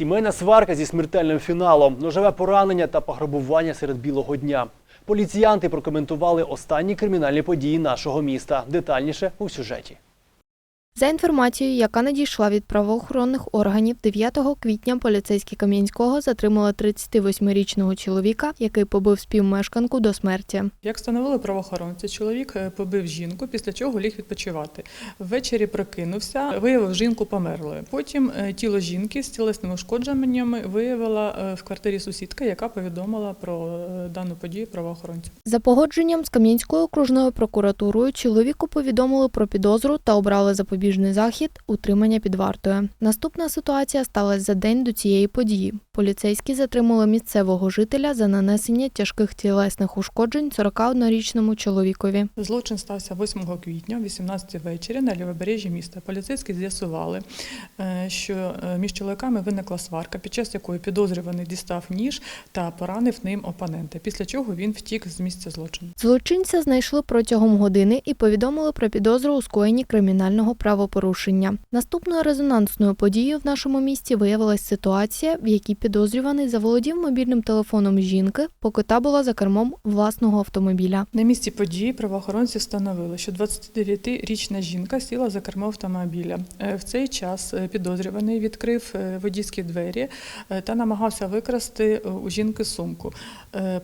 Сімейна сварка зі смертельним фіналом, ножеве поранення та пограбування серед білого дня. Поліціянти прокоментували останні кримінальні події нашого міста. Детальніше у сюжеті. За інформацією, яка надійшла від правоохоронних органів, 9 квітня поліцейські Кам'янського затримали 38-річного чоловіка, який побив співмешканку до смерті. Як встановили правоохоронці, чоловік е, побив жінку, після чого ліг відпочивати. Ввечері прокинувся, виявив жінку померлою. Потім е, тіло жінки з тілесними ушкодженнями виявила е, в квартирі сусідка, яка повідомила про дану подію правоохоронцям. За погодженням з Кам'янською окружною прокуратурою чоловіку повідомили про підозру та обрали запобіжний захід утримання під вартою. Наступна ситуація сталася за день до цієї події. Поліцейські затримали місцевого жителя за нанесення тяжких тілесних ушкоджень 41-річному чоловікові. Злочин стався 8 квітня, о 18 ввечері на лівобережжі міста. Поліцейські з'ясували, е, що е, між чоловіками виникла сварка, під час якої підозрюваний дістав ніж та поранив ним опонента. Після чого він втік з місця злочину. Злочинця знайшли протягом години і повідомили про підозру у скоєнні кримінального правопорушення. Наступною резонансною подією в нашому місті виявилась ситуація, в якій підозрюваний заволодів мобільним телефоном жінки, поки та була за кермом власного автомобіля. На місці події правоохоронці встановили, що 29-річна жінка сіла за кермо автомобіля. Е, В цей час е, підозрюваний відкрив е, водійські двері та намагався викрасти у жінки сумку.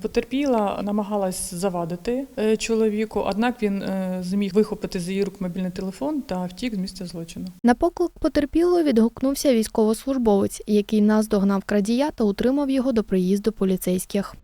Потерпіла намагалась завадити чоловіку, однак він зміг вихопити з її рук мобільний телефон та втік з місця злочину. На поклик потерпілого відгукнувся військовослужбовець, який наздогнав крадія та утримав його до приїзду поліцейських.